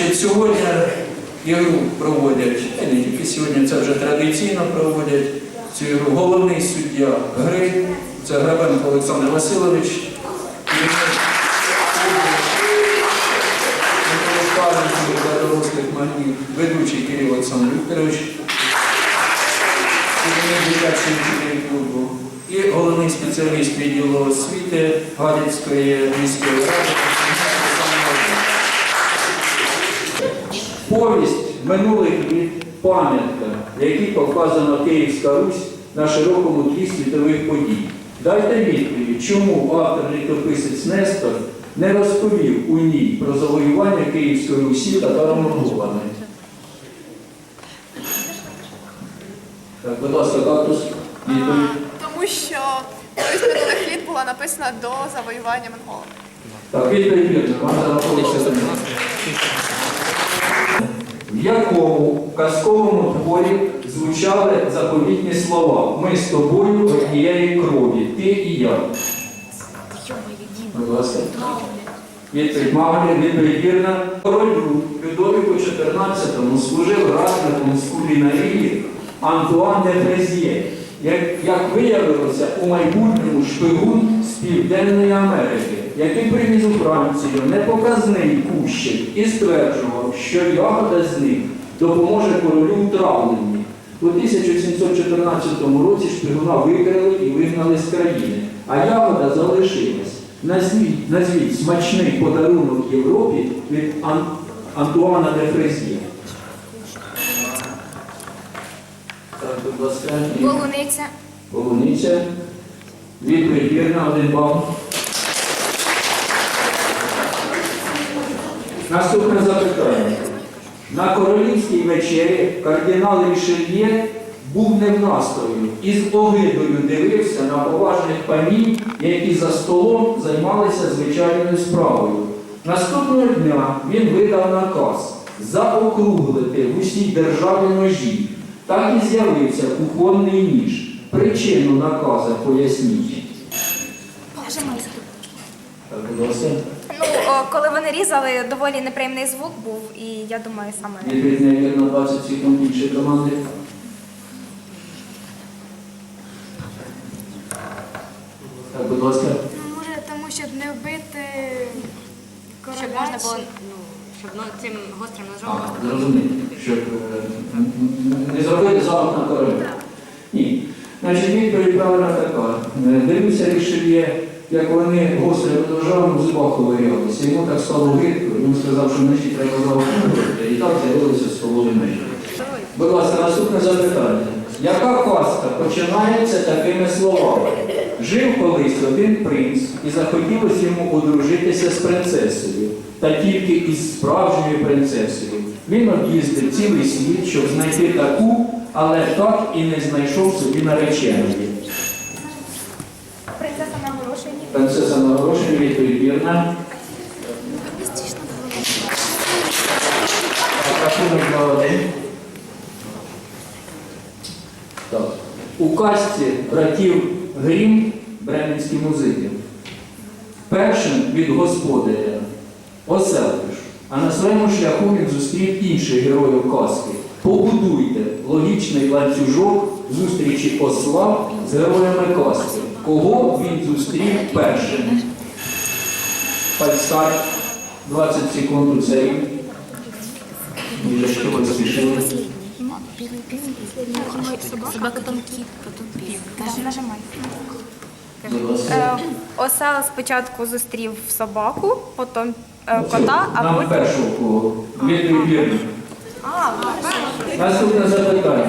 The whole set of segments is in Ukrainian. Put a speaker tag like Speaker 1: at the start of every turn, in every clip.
Speaker 1: Значить, сьогодні ігру проводять, і не тільки сьогодні, це вже традиційно проводять цю ігру. Головний суддя гри це Грабенко Олександр Васильович. Ведучий Кирил Олександр Вікторович, і головний спеціаліст відділу освіти Гадяцької міської ради. Повість минулих літ пам'ятка, в якій показана Київська Русь на широкому тлі світових подій. Дайте відповідь, чому автор літописець Нестор не розповів у ній про завоювання Київської Русі татаро-монголами. Так, будь ласка, кактус.
Speaker 2: Тому що колись минулих літ була написана до завоювання монголами.
Speaker 1: Так, відповідь. Вам зараховується. В якому казковому творі звучали заповітні слова Ми з тобою однієї крові, ти і я. Будь ласка. Відповідь Маглі, відповідь вірна. Король Людовіку XIV служив радником з кулінарії Антуан де Фрезіє. Як, як виявилося, у майбутньому шпигун з Південної Америки, який привіз у Францію непоказний кущик і стверджував, що ягода з них допоможе королю у травленні. У 1714 році шпигуна викрили і вигнали з країни, а ягода залишилась. Назвіть, назвіть смачний подарунок Європі від Ан- Антуана де Фрезіє. Будь ласка. і-
Speaker 3: Полуниця.
Speaker 1: Полуниця. Відповідь вірна, один бал. Наступне запитання. На королівській вечері кардинал Рішельє був не в настрою і з огидою дивився на поважних панів, які за столом займалися звичайною справою. Наступного дня він видав наказ заокруглити в усій державі ножі. Так і з'явився кухонний ніж. Причину наказа поясніть.
Speaker 3: Нажимай.
Speaker 1: Так, будь ласка.
Speaker 3: Ну, о, коли вони різали, доволі неприємний звук був, і я думаю, саме.
Speaker 1: Відповідь невірно 20 секунд іншої команди. Так, будь ласка.
Speaker 4: Може, тому щоб не вбити.
Speaker 5: Щоб можна було, ну, щоб ну, цим гострим
Speaker 1: А,
Speaker 5: ножом було.
Speaker 1: зрозуміло, щоб е, не зробити замах на короля. Ні. Значить, відповідь правильна така. Е, Дивився рішення, як вони гострими ножами в зубах ковирялися. Йому так стало гидко, він сказав, що ножі треба заокруглити. І так з'явилися столові ножі. Будь ласка, наступне запитання. Яка казка починається такими словами? Жив колись один принц і захотілося йому одружитися з принцесою, та тільки із справжньою принцесою. Він об'їздив цілий світ, щоб знайти таку, але так і не знайшов собі нареченої.
Speaker 3: Принцеса на горошині.
Speaker 1: Принцеса на гроші відповідь вірна. У касті братів Грім бременські музики. Першим від господаря оселиш, а на своєму шляху він зустрів інших героїв казки. Побудуйте логічний ланцюжок зустрічі осла з героями казки. Кого він зустрів першим? Фальстарт. 20 секунд у цей. Ні, за що ви спішили?
Speaker 5: Собака потім кіт, пів.
Speaker 3: Наж- Нажимай. Е, Осел спочатку зустрів собаку, потім е, кота, а
Speaker 1: Нам
Speaker 3: потім.
Speaker 1: першого кого. Відповідь вірно. Наступне запитання.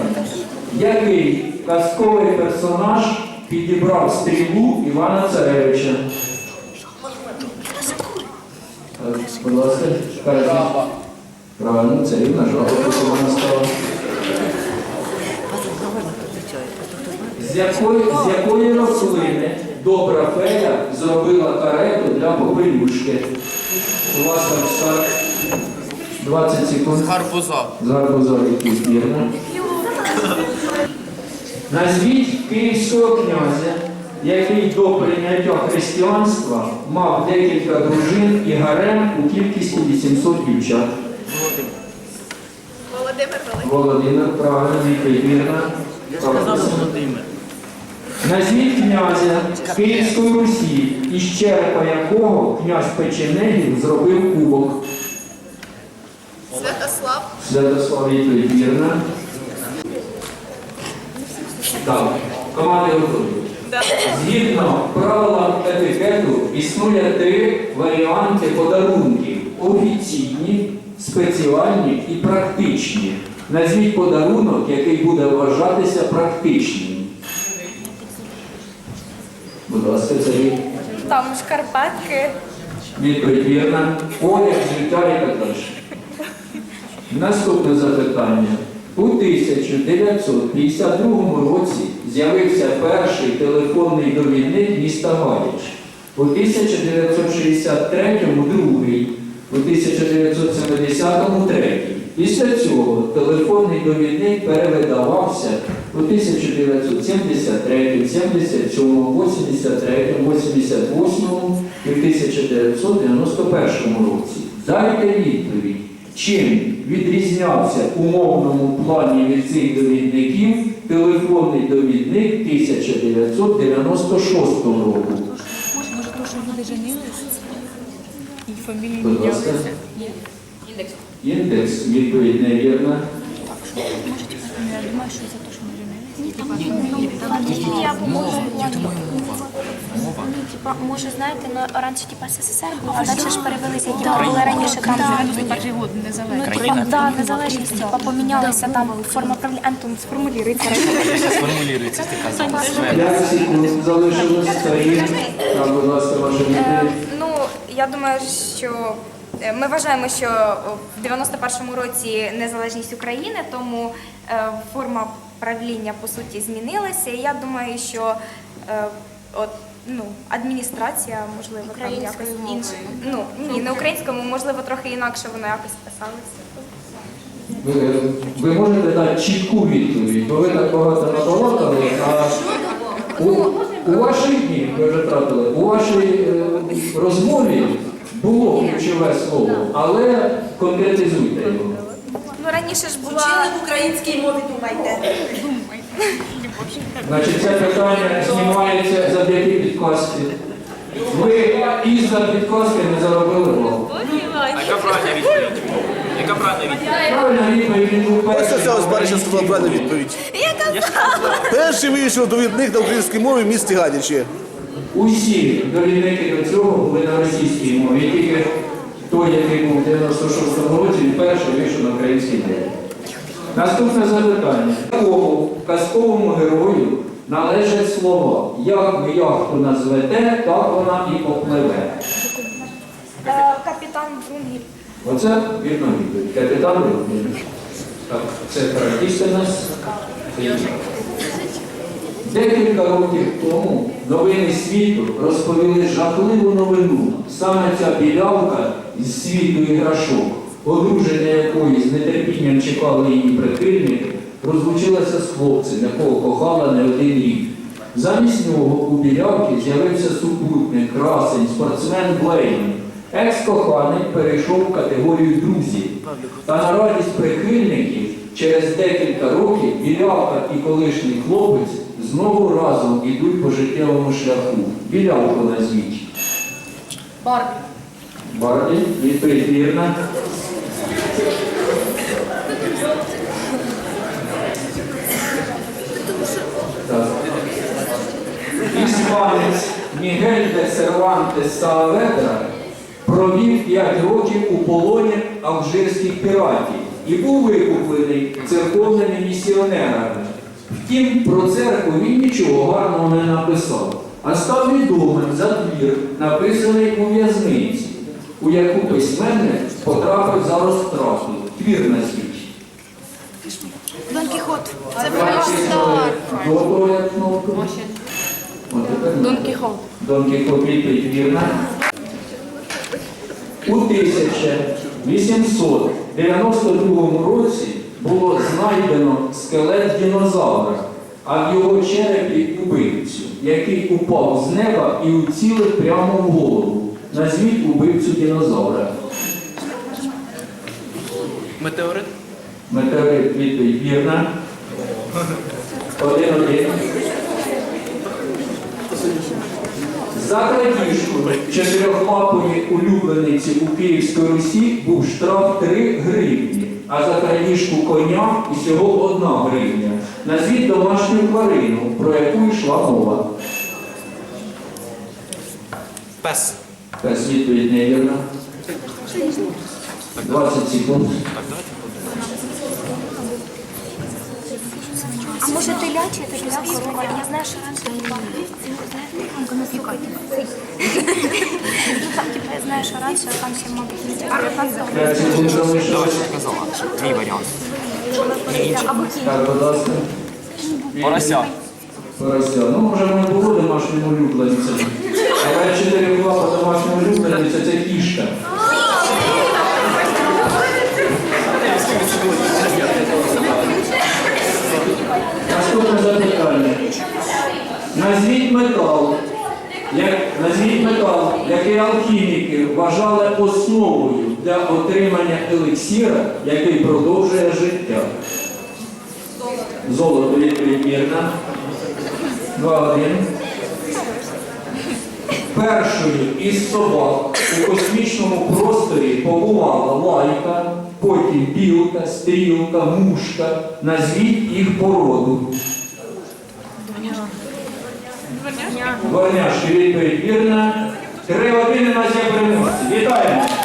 Speaker 1: Який казковий персонаж підібрав стрілу Івана Царевича? Так, Будь ласка, кажіть. Правильно, це рівна жаба, поки вона стала. З якої, з якої рослини добра фея зробила карету для попелюшки? У вас там старт 20 секунд.
Speaker 6: Гарбуза.
Speaker 1: Гарбуза якийсь вірно. Назвіть київського князя, який до прийняття християнства мав декілька дружин і гарем у кількості 800 дівчат.
Speaker 2: Володимир
Speaker 1: відповідь вірна. Назвіть князя Київської Русі, із черепа якого князь Печенегів зробив кубок.
Speaker 2: Святослав.
Speaker 1: Святослав відповідь вірна. Так, команди готові. Згідно правилам етикету існує три варіанти подарунків: офіційні, спеціальні і практичні. Назвіть подарунок, який буде вважатися практичним. Будь ласка, Сергій.
Speaker 3: Там шкарпетки.
Speaker 1: Відповідь вірна. Одяг, життя і так далі. Наступне запитання. У 1952 році з'явився перший телефонний довідник міста Галіч. У 1963-му другий, у 1970-му третій. Після цього телефонний довідник перевидавався у 1973, 77, 83, 88 і в 1991 році. Дайте відповідь, чим відрізнявся у мовному плані від цих довідників телефонний довідник 1996 року.
Speaker 6: Може, то, що люди женились і фамілії мінялися.
Speaker 5: Індекс.
Speaker 1: Індекс, відповідь невірна.
Speaker 6: Я думаю, що за те, що ми.
Speaker 7: Ну, типа, може, знаєте, ну, раніше типа СССР був, а далі ж перевелися, які були раніше там.
Speaker 6: Ну, перший год
Speaker 7: Ну,
Speaker 6: незалежно.
Speaker 7: типа, незалежність, типа, помінялися там форма правління. Антон, сформулюй це.
Speaker 8: Сформулюється
Speaker 1: секунд залишилось. Так, будь ласка, ваша
Speaker 3: Е,
Speaker 1: відповідь.
Speaker 3: ну, я думаю, що ми вважаємо, що в 91-му році незалежність України, тому е, форма правління по суті змінилася. І я думаю, що е, от, ну, адміністрація, можливо, там якось
Speaker 5: мовою.
Speaker 3: інше. Ну, ні, не українському, можливо, трохи інакше воно якось писалося.
Speaker 1: Ви, ви можете дати чітку відповідь, бо ви так багато набалакали, а у, у вашій дні, ви вже тратили, у вашій е, розмові було ключове слово, але конкретизуйте його.
Speaker 3: Ну, раніше ж була.
Speaker 9: в українській мові думайте.
Speaker 1: Значить, це питання знімається завдяки підказці. Ви із-за підказки не заробили бал.
Speaker 8: Яка правильна відповідь? Яка правильна відповідь?
Speaker 1: Правильна відповідь він був
Speaker 10: Ось
Speaker 1: перший.
Speaker 10: Бариша сказала правильну відповідь. Перший вийшов довідник на українській мові в місті Гадячі.
Speaker 1: Усі довідники до цього були на російській мові. Тільки той, який був в 96-му році, перший вийшов на українській мові. Наступне запитання. Якому казковому герою належать слова «Як ви яхту назвете, так вона і попливе».
Speaker 3: Е, Капітан Брунгіль.
Speaker 1: Оце вірна відповідь. Капітан. Так, це практично нас. Декілька років тому новини світу розповіли жахливу новину. Саме ця білявка із світу іграшок, одруження якої з нетерпінням чекали її прихильники, розлучилася з хлопцем, якого кохала не один рік. Замість нього у білявки з'явився супутник, красень, спортсмен Блейн. Екс-коханий перейшов в категорію друзів. Та на радість прихильників через декілька років білявка і колишній хлопець знову разом ідуть по життєвому шляху. Білявку назвіть.
Speaker 9: Барбі.
Speaker 1: Барбі, відповідь вірна. Іспанець Мігель де Сервантес Сааведра провів 5 років у полоні алжирських піратів і був викуплений церковними місіонерами. Втім, про церкву він нічого гарного не написав, а став відомим за твір, написаний у в'язниці, у яку письменник потрапив за розтрату. Твір назвіть.
Speaker 4: Дон Кіхот.
Speaker 2: Це.
Speaker 6: Дон Кіхот.
Speaker 1: Дон Кіхот відповідь вірна. У 1892 році було знайдено скелет динозавра, а в його черепі убивцю, який упав з неба і уцілив прямо в голову. Назвіть убивцю динозавра.
Speaker 8: Метеорит.
Speaker 1: Метеорит відповідь вірна. Один-один. За крадіжку чотирьохлапої улюблениці у Київській Русі був штраф 3 гривні, а за крадіжку коня і всього одна гривня. Назвіть домашню тварину, про яку йшла мова.
Speaker 8: Пес.
Speaker 1: Пес відповідь невірна. 20 секунд.
Speaker 7: А може телячі, це теля корова? Я знаю, що раніше була. Там, типу, я знаю, що раніше, там ще, мабуть, не знаю.
Speaker 1: 5 секунд залишилось.
Speaker 8: Сказала. Твій варіант.
Speaker 7: Або кінь.
Speaker 8: Порося.
Speaker 1: Порося. Ну, може, не було домашньому улюбленцем. Але чотири була по домашньому улюбленцю це кішка. Наступне запитання. Назвіть метал, як, назвіть метал, який алхіміки вважали основою для отримання елексіра, який продовжує життя. Золото відповідь вірна. 2-1. Першою із собак у космічному просторі побувала лайка, потім білка, стрілка, мушка. Назвіть їх породу. Дворняшки відповідь вірна. 3-1 у нас є. Вітаємо!